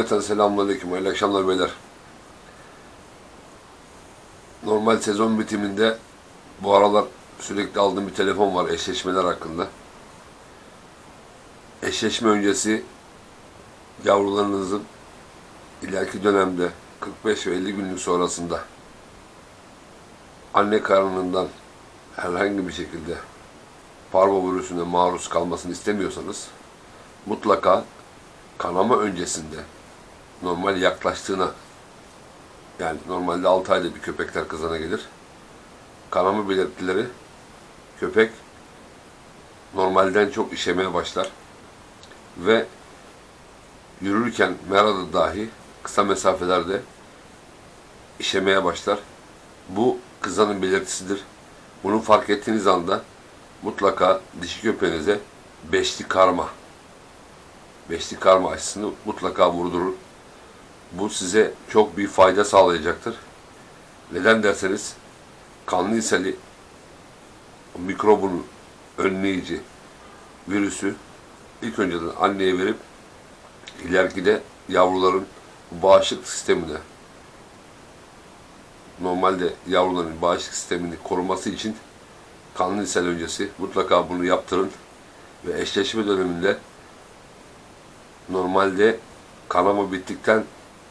Cümleten selamünaleyküm. Hayırlı akşamlar beyler. Normal sezon bitiminde bu aralar sürekli aldığım bir telefon var eşleşmeler hakkında. Eşleşme öncesi yavrularınızın ileriki dönemde 45 ve 50 günlük sonrasında anne karnından herhangi bir şekilde parvovirüsüne maruz kalmasını istemiyorsanız mutlaka kanama öncesinde normal yaklaştığına yani normalde 6 ayda bir köpekler kızana gelir. Kanama belirtileri köpek normalden çok işemeye başlar ve yürürken merada dahi kısa mesafelerde işemeye başlar. Bu kızanın belirtisidir. Bunu fark ettiğiniz anda mutlaka dişi köpeğinize beşli karma beşli karma aşısını mutlaka vurdurun. Bu size çok büyük fayda sağlayacaktır. Neden derseniz kanlı ishali mikrobun önleyici virüsü ilk önceden anneye verip ileriki de yavruların bağışıklık sistemine normalde yavruların bağışıklık sistemini koruması için kanlı ishal öncesi mutlaka bunu yaptırın ve eşleşme döneminde normalde kanama bittikten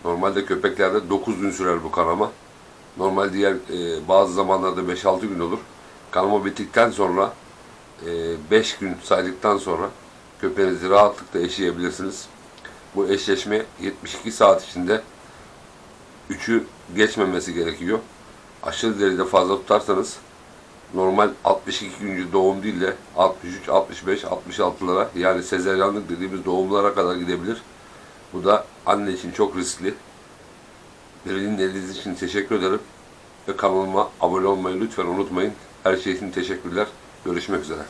normalde köpeklerde 9 gün sürer bu kanama. Normal diğer e, bazı zamanlarda 5-6 gün olur. Kanama bittikten sonra 5 gün saydıktan sonra köpeğinizi rahatlıkla eşleyebilirsiniz. Bu eşleşme 72 saat içinde 3'ü geçmemesi gerekiyor. Aşırı derecede fazla tutarsanız normal 62 güncü doğum değil de 63, 65, 66'lara yani sezeryanlık dediğimiz doğumlara kadar gidebilir. Bu da anne için çok riskli. Beni dinlediğiniz için teşekkür ederim. Ve kanalıma abone olmayı lütfen unutmayın. Her şey için teşekkürler. Görüşmek üzere.